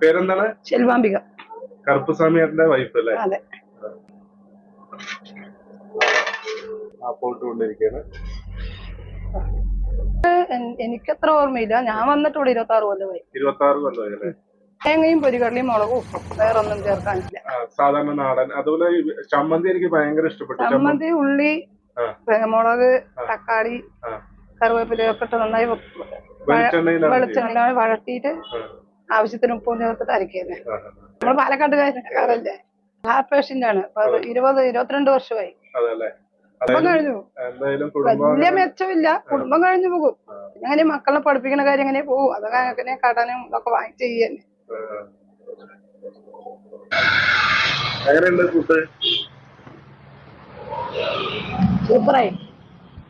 പേരെന്താണ്? ശെൽവാംബിക. കറുപ്പസ്വാമിയുടെ വൈഫ് അല്ലേ? അതെ. ആ പോട്ട് കൊണ്ടിരിക്കുകയാണ് എനിക്കത്ര ഓർമ്മയില്ല. ഞാൻ വന്നിട്ട് ഇവിടെ ഇരുപത്തി ആറ് കൊല്ലമായി ഇരുപത്തി ആറ് കൊല്ലമായി അല്ലേ? തേങ്ങയും പൊരികടലയും മുളകും ഉപ്പും. വേറെ ഒന്നും ചേർക്കാനില്ല സാധാരണ നാടൻ. അതുപോലെ ചമ്മന്തി എനിക്ക് ഭയങ്കര ഇഷ്ടപ്പെട്ടു. ചമ്മന്തി ഉള്ളി മുളക് തക്കാളി. കറിവേപ്പില ഒക്കെ ഇട്ട് നന്നായി വെളിച്ചെണ്ണ വഴട്ടിയിട്ട് ആവശ്യത്തിന് ഉപ്പും ചേർത്തിട്ട് അരക്കുന്നത് ആ, ആ, നമ്മൾ പാലക്കാട്ടുകാരല്ലേ ഹാർട്ട് പേഷ്യന്റ് ആണ് ഇരുപത് ഇരുപത്തിരണ്ട് വർഷമായി. കുടുംബം കഴിഞ്ഞു വലിയ മെച്ചമില്ല. കുടുംബം കഴിഞ്ഞു പോകും. അങ്ങനെ മക്കളെ പഠിപ്പിക്കുന്ന കാര്യം എങ്ങനെ പോകും? അതൊക്കെ അങ്ങനെ കടനും ഇതൊക്കെ വാങ്ങി ചെയ്യന്നെ. സൂപ്പറായി.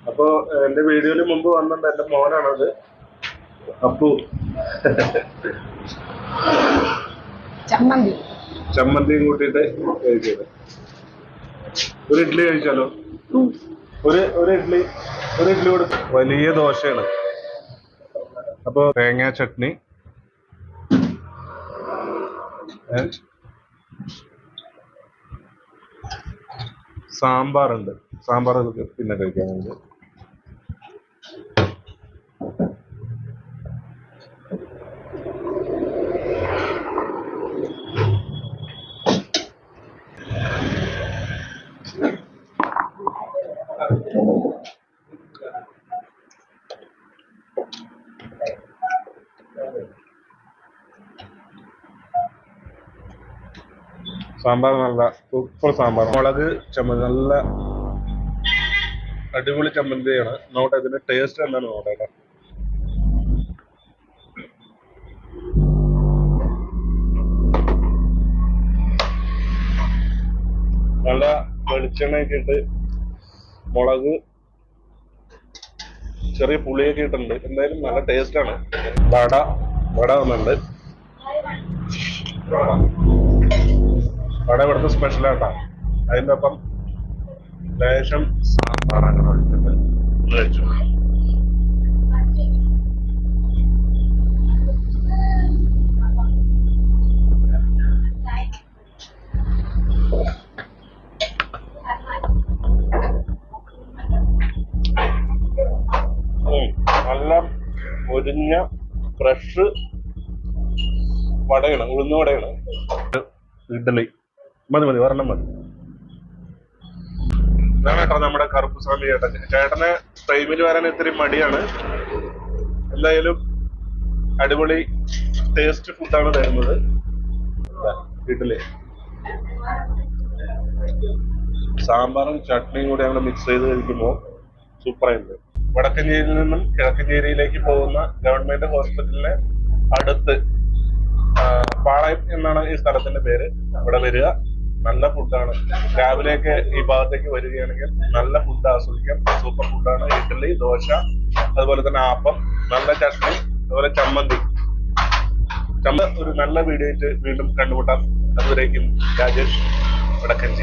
അപ്പൊ എന്റെ വീഡിയോയിൽ മുമ്പ് വന്നിട്ടുണ്ട് എന്റെ മോനാണത്. അപ്പു. ചമ്മന്തി. ചമ്മന്തിയും കൂട്ടിയിട്ട് കഴിച്ചത് ഒരു ഇഡ്ഡലി കഴിച്ചാലോ? ഒരു ഒരു ഇഡ്ഡലി ഒരു ഇഡ്ഡലി കൂടെ. വലിയ ദോശയാണ്. അപ്പൊ തേങ്ങാ ചട്നി? സാമ്പാറുണ്ട്. സാമ്പാർ പിന്നെ പിന്നെ കഴിക്കാനുണ്ട്. സാമ്പാർ നല്ല സൂപ്പർ സാമ്പാർ. മുളക് ചമ്മന്തി നല്ല അടിപൊളി ചമ്മന്തിയാണ്. നോട്ടെ ഇതിന്റെ ടേസ്റ്റ് എന്താണ് നോട്ടേട്ട നല്ല വെളിച്ചെണ്ണയൊക്കെ ഇട്ട് മുളക് ചെറിയ പുളിയൊക്കെ ഇട്ടുണ്ട് എന്തായാലും നല്ല ടേസ്റ്റ് ആണ്. വട വട വന്നിട്ടുണ്ട്. വട ഇവിടുത്തെ സ്പെഷ്യൽ ആട്ടാ. അതിന്റെ ഒപ്പം ലേശം സാമ്പാർ അങ്ങനെ ഒഴിച്ചിട്ട് കഴിച്ചു നല്ല പൊരിഞ്ഞ ഫ്രഷ് വടയാണ് ഉഴുന്ന വടയാണ്. ഇഡ്ഡലി. മതി മതി ഒരെണ്ണം മതി. നമ്മുടെ കറുപ്പുസ്വാമി ചേട്ടൻ. ചേട്ടന് ടൈമിൽ വരാൻ ഇത്തിരി മടിയാണ്. എന്തായാലും അടിപൊളി ടേസ്റ്റ് ഫുഡാണ് തരുന്നത്. വീട്ടിൽ. സാമ്പാറും ചട്നിയും കൂടി അങ്ങനെ മിക്സ് ചെയ്ത് കഴിക്കുമ്പോൾ സൂപ്പറായിട്ടുണ്ട് വടക്കഞ്ചേരിയിൽ നിന്നും കിഴക്കഞ്ചേരിയിലേക്ക് പോകുന്ന ഗവൺമെന്റ് ഹോസ്പിറ്റലിന് അടുത്ത് പാളയം എന്നാണ് ഈ സ്ഥലത്തിന്റെ പേര്. അവിടെ വരിക. നല്ല ഫുഡാണ് രാവിലെയൊക്കെ ഈ ഭാഗത്തേക്ക് വരികയാണെങ്കിൽ നല്ല ഫുഡ് ആസ്വദിക്കാം. സൂപ്പർ ഫുഡാണ് ഇഡ്ഡലി ദോശ അതുപോലെ തന്നെ ആപ്പം നല്ല ചട്നി അതുപോലെ ചമ്മന്തി. ചമ്മ ഒരു നല്ല വീഡിയോ വീണ്ടും കണ്ടുമുട്ടാം. അതുവരേക്കും രാജേഷ് വടക്കഞ്ചേരി.